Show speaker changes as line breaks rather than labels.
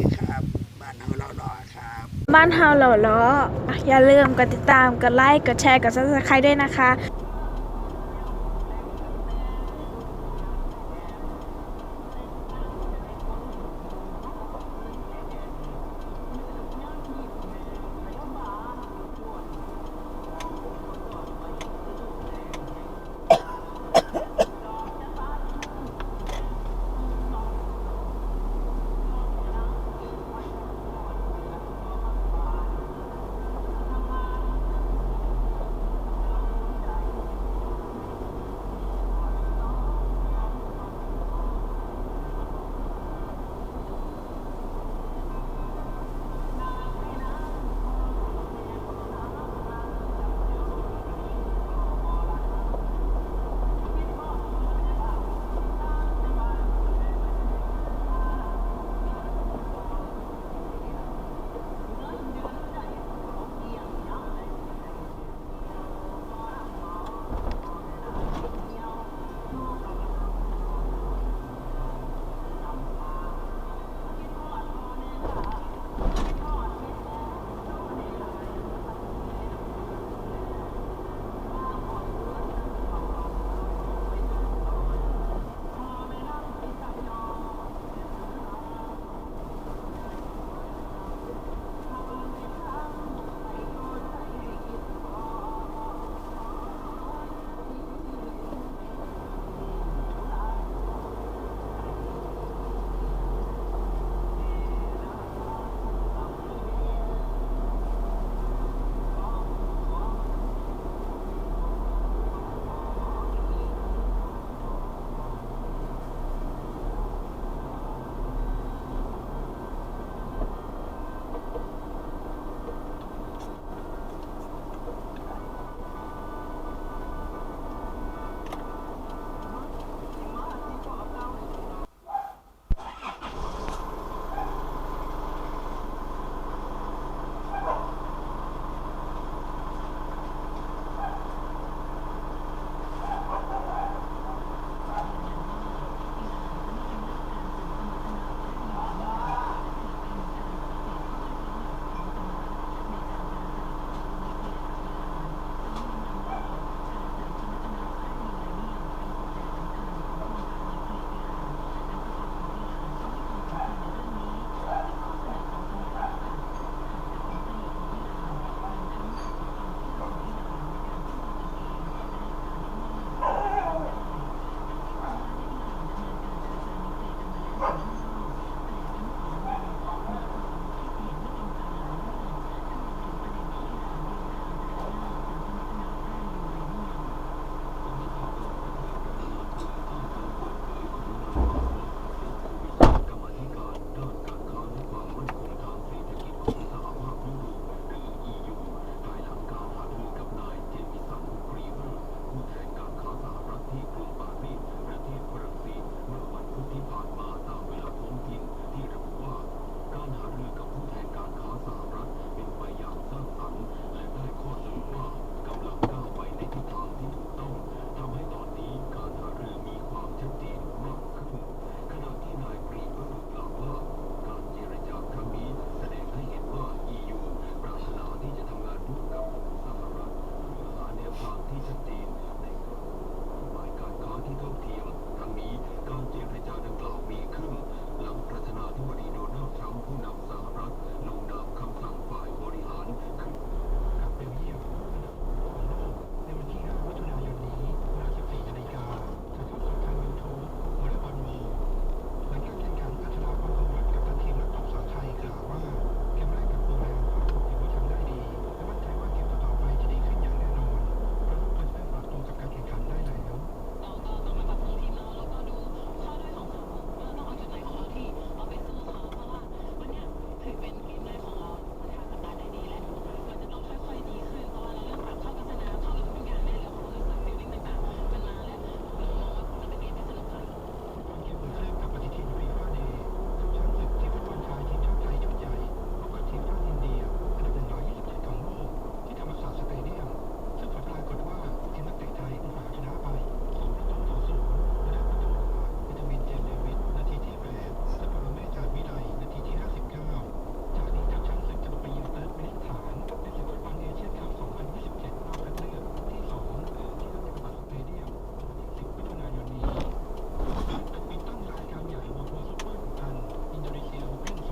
ีครับบ้านเฮาเราหล่อครับ
บ้านเฮาเหล่าล้ออย่าลืมกดติดตาม กดไลค์ กดแชร์ กดซับสไครต์ด้วยนะคะ